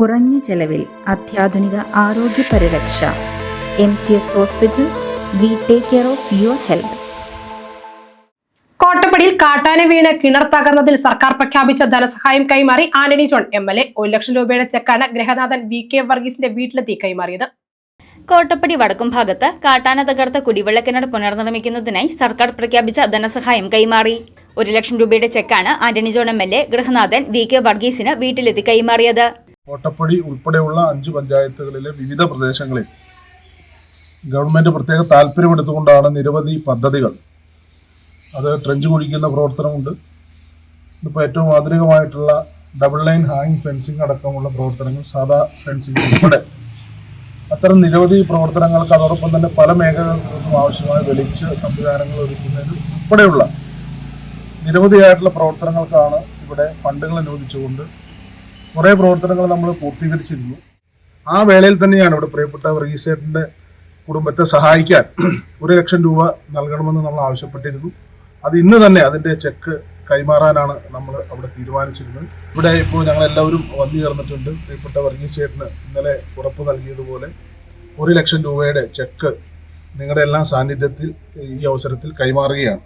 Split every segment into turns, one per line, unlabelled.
കുറഞ്ഞ ചെലവിൽ അത്യാധുനിക ആരോഗ്യ പരിരക്ഷ. M C S hospital we take care of your health.
കോട്ടപ്പടിയിൽ കാട്ടാന വീണ് കിണർ തകർന്നതിൽ സർക്കാർ പ്രഖ്യാപിച്ച ധനസഹായം കൈമാറി Antony John M L A. ഒരു ലക്ഷം രൂപയുടെ ചെക്കാണ് ഗ്രഹനാഥൻ വി കെ വർഗീസിന്റെ വീട്ടിലെത്തി കൈമാറിയത്.
കോട്ടപ്പടി വടക്കും ഭാഗത്ത് കാട്ടാന തകർത്ത കുടിവെള്ളക്കിണർ പുനർനിർമ്മിക്കുന്നതിനായി സർക്കാർ പ്രഖ്യാപിച്ച ധനസഹായം കൈമാറി. ഒരു ലക്ഷം രൂപയുടെ ചെക്കാണ് Antony John M L A. Grihanathan V K വർഗീസിന് വീട്ടിലെത്തി കൈമാറിയത്.
കോട്ടപ്പടി ഉൾപ്പെടെയുള്ള അഞ്ച് പഞ്ചായത്തുകളിലെ വിവിധ പ്രദേശങ്ങളിൽ ഗവൺമെന്റ് പ്രത്യേക താല്പര്യമെടുത്തുകൊണ്ടാണ് നിരവധി പദ്ധതികൾ. അത് ട്രെഞ്ച് കുഴിക്കുന്ന പ്രവർത്തനമുണ്ട്. ഇപ്പോൾ ഏറ്റവും ആധുനികമായിട്ടുള്ള ഡബിൾ ലൈൻ ഹാങ് ഫെൻസിങ് അടക്കമുള്ള പ്രവർത്തനങ്ങൾ സാധാ ഫെൻസിങ് ഉൾപ്പെടെ. അത്തരം നിരവധി പ്രവർത്തനങ്ങൾക്ക് അതോടൊപ്പം തന്നെ പല മേഖലകൾക്കും ആവശ്യമായ വെളിച്ച സംവിധാനങ്ങൾ ഒരുക്കുന്നതിന് ഉൾപ്പെടെയുള്ള നിരവധിയായിട്ടുള്ള പ്രവർത്തനങ്ങൾക്കാണ് ഇവിടെ ഫണ്ടുകൾ അനുവദിച്ചുകൊണ്ട് കുറേ പ്രവർത്തനങ്ങൾ നമ്മൾ പൂർത്തീകരിച്ചിരുന്നു. ആ വേളയിൽ തന്നെയാണ് ഇവിടെ പ്രിയപ്പെട്ട റീസേറ്റിന്റെ കുടുംബത്തെ സഹായിക്കാൻ ഒരു ലക്ഷം രൂപ നൽകണമെന്ന് നമ്മൾ ആവശ്യപ്പെട്ടിരുന്നു. അത് ഇന്ന് തന്നെ അതിന്റെ ചെക്ക് കൈമാറാനാണ് നമ്മൾ അവിടെ തീരുമാനിച്ചിരുന്നത്. ഇവിടെ ഇപ്പോൾ ഞങ്ങൾ എല്ലാവരും വന്നു ചേർന്നിട്ടുണ്ട്. പ്രിയപ്പെട്ട വർഗീസേട്ടന് ഇന്നലെ ഉറപ്പ് നൽകിയതുപോലെ ഒരു ലക്ഷം രൂപയുടെ ചെക്ക് നിങ്ങളുടെ എല്ലാം സാന്നിധ്യത്തിൽ ഈ അവസരത്തിൽ കൈമാറുകയാണ്.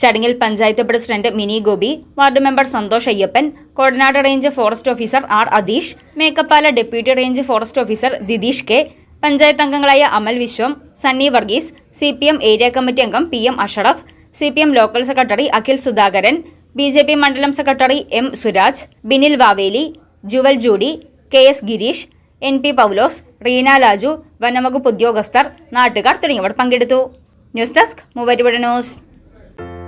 ചടങ്ങിൽ panchayat president Mini Gopi ward member Santhosh Ayyappan Kodanad range forest officer R Atheesh Mekkappala deputy range forest officer Dideesh K panchayat അംഗങ്ങളായ Amal Viswam Sunny Varghese C P M area committee അംഗം P M Ashraf C P M local secretary Akhil Sudhakaran B J P മണ്ഡലം secretary M Suraj Binil Vaveli Jewel Judy K S Gireesh N P Paulose Reena Laju വനംവകുപ്പ് ഉദ്യോഗസ്ഥർ നാട്ടുകാർ തുടങ്ങിയവർ പങ്കെടുത്തു. News desk Muvattupuzha news.